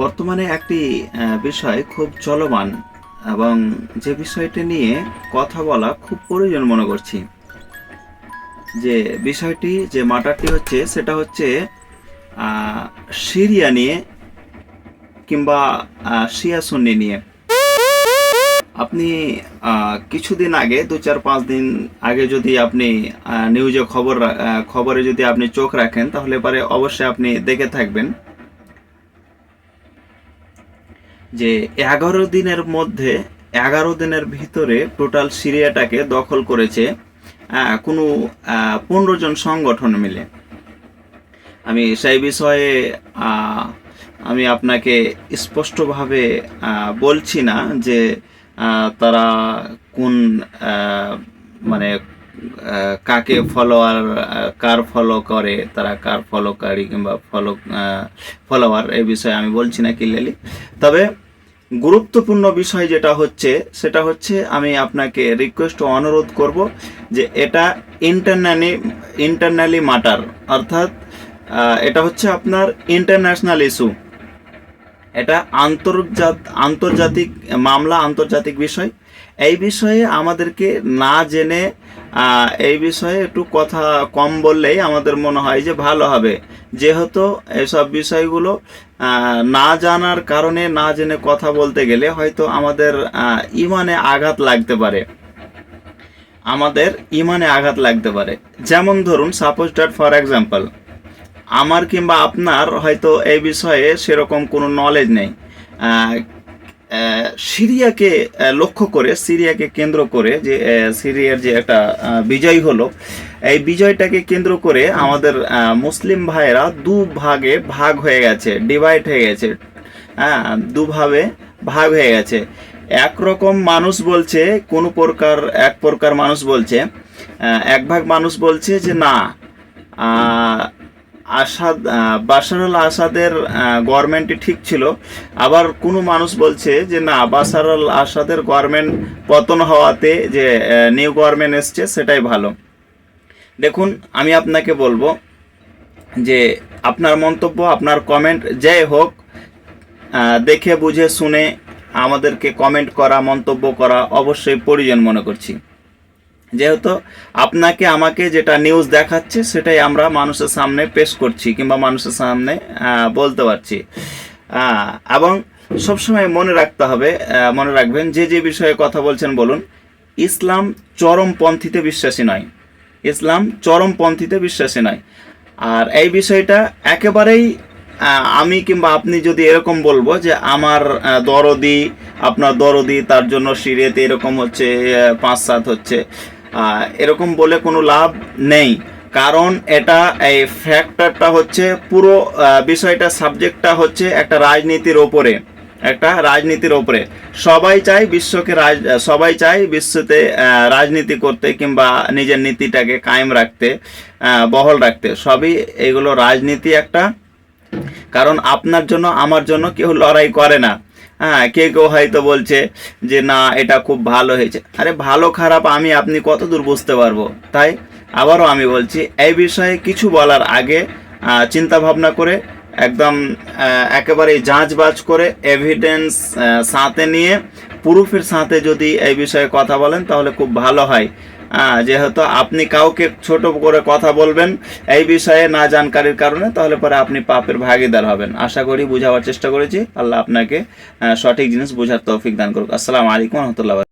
বর্তমানে একটি বিষয় খুব চলমান এবং যে বিষয়টি নিয়ে কথা বলা খুব প্রয়োজন মনে করছি। যে বিষয়টি, যে মাটারটি হচ্ছে, সেটা হচ্ছে সিরিয়া নিয়ে কিংবা শিয়া সুন্নি নিয়ে। আপনি কিছুদিন আগে, দু চার পাঁচ দিন আগে যদি আপনি নিউজে খবর খবরে যদি আপনি চোখ রাখেন, তাহলে পরে অবশ্যই আপনি দেখে থাকবেন। যে এগারো দিনের মধ্যে, এগারো দিনের ভিতরে টোটাল সিরিয়াটাকে দখল করেছে কোনো পনেরো জন সংগঠন মিলে। আমি সেই বিষয়ে আমি আপনাকে স্পষ্টভাবে বলছি না যে তারা কোন মানে কাকে ফলোয়ার কার ফলো করে, তারা কার ফলোকারী কিংবা ফলো ফলোয়ার এই বিষয়ে আমি বলছি না ক্লিয়ারলি তবে গুরুত্বপূর্ণ বিষয় যেটা হচ্ছে, সেটা হচ্ছে আমি আপনাকে রিকোয়েস্ট ও অনুরোধ করব যে এটা ইন্টারনালি ইন্টারনালি মাটার অর্থাৎ এটা হচ্ছে আপনার ইন্টারন্যাশনাল ইস্যু এটা আন্তর্জাত, আন্তর্জাতিক মামলা, আন্তর্জাতিক বিষয়। এই বিষয়ে আমাদেরকে না জেনে এই বিষয়ে একটু কথা কম বললেই আমাদের মনে হয় যে ভালো হবে। যেহেতু এসব বিষয়গুলো না জানার কারণে না জেনে কথা বলতে গেলে হয়তো আমাদের ইমানে আঘাত লাগতে পারে। আমাদের ইমানে আঘাত লাগতে পারে। যেমন ধরুন সাপোজ ড্যাট ফর এক্সাম্পল আমার কিংবা আপনার হয়তো এই বিষয়ে সেরকম কোনো নলেজ নেই। সিরিয়াকে লক্ষ্য করে সিরিয়াকে কেন্দ্র করে যে সিরিয়ার যে একটা বিজয় হলো এই বিজয়টাকে কেন্দ্র করে আমাদের মুসলিম ভাইয়েরা দু ভাগে ভাগ হয়ে গেছে ডিভাইড হয়ে গেছে। হ্যাঁ দুভাবে ভাগ হয়ে গেছে। একরকম মানুষ বলছে কোন প্রকার এক প্রকার মানুষ বলছে এক ভাগ মানুষ বলছে যে না আসাদ আল আসাদের গভর্নমেন্টই ঠিক ছিল। আবার কোনো মানুষ বলছে যে, না বাশার আল আসাদের গভর্নমেন্ট পতন হওয়াতে যে নিউ গভর্নমেন্ট এসছে, সেটাই ভালো। দেখুন, আমি আপনাকে বলব যে, আপনার মন্তব্য, আপনার কমেন্ট যাই হোক দেখে, বুঝে, শুনে আমাদেরকে কমেন্ট করা, মন্তব্য করা অবশ্যই প্রয়োজন মনে করছি। যেহেতু আপনাকে আমাকে যেটা নিউজ দেখাচ্ছে, সেটাই আমরা মানুষের সামনে পেশ করছি কিংবা মানুষের সামনে বলতে পারছি। এবং সবসময় মনে রাখতে হবে মনে রাখবেন, যে যে বিষয়ে কথা বলছেন, বলুন, ইসলাম চরমপন্থীতে বিশ্বাসী নয়। ইসলাম চরমপন্থীতে বিশ্বাসী নয়। আর এই বিষয়টা একেবারেই আমি কিংবা আপনি যদি এরকম বলব যে আমার দরদি, আপনার দরদি, তার জন্য সিরিয়াতে এরকম হচ্ছে পাঁচ সাত হচ্ছে এরকম বলে কোনো লাভ নেই। কারণ এটা এই ফ্যাক্টরটা হচ্ছে পুরো বিষয়টা সাবজেক্টটা হচ্ছে একটা রাজনীতির ওপরে। একটা রাজনীতির ওপরে। সবাই চায় বিশ্বকে রাজ, সবাই চায় বিশ্বতে রাজনীতি করতে কিংবা নিজের নীতিটাকে কায়েম রাখতে বহল রাখতে। সবই এগুলো রাজনীতি একটা। কারণ আপনার জন্য, আমার জন্য কেউ লড়াই করে না। হ্যাঁ কে কেউ হয়তো বলছে যে, না, এটা খুব ভালো হয়েছে। আরে, ভালো খারাপ আমি, আপনি কত দূর বুঝতে পারব? তাই আবারও আমি বলছি, এই বিষয়ে কিছু বলার আগে চিন্তা ভাবনা করে, একদম একেবারে যাঁচবাজ করে এভিডেন্স সাথে নিয়ে, প্রুফের সাথে যদি এই বিষয়ে কথা বলেন, তাহলে খুব ভালো হয়। যেহেতু আপনি কাউকে ছোট করে কথা বলবেন এই বিষয়ে না জানকারির কারণে, তাহলে পরে আপনি পাপের ভাগিদার হবেন। আশা করি বুঝাবার চেষ্টা করেছি। আল্লাহ আপনাকে সঠিক জিনিস বোঝার তৌফিক দান করুক। আসসালামু আলাইকুম রহমতুল্লাহ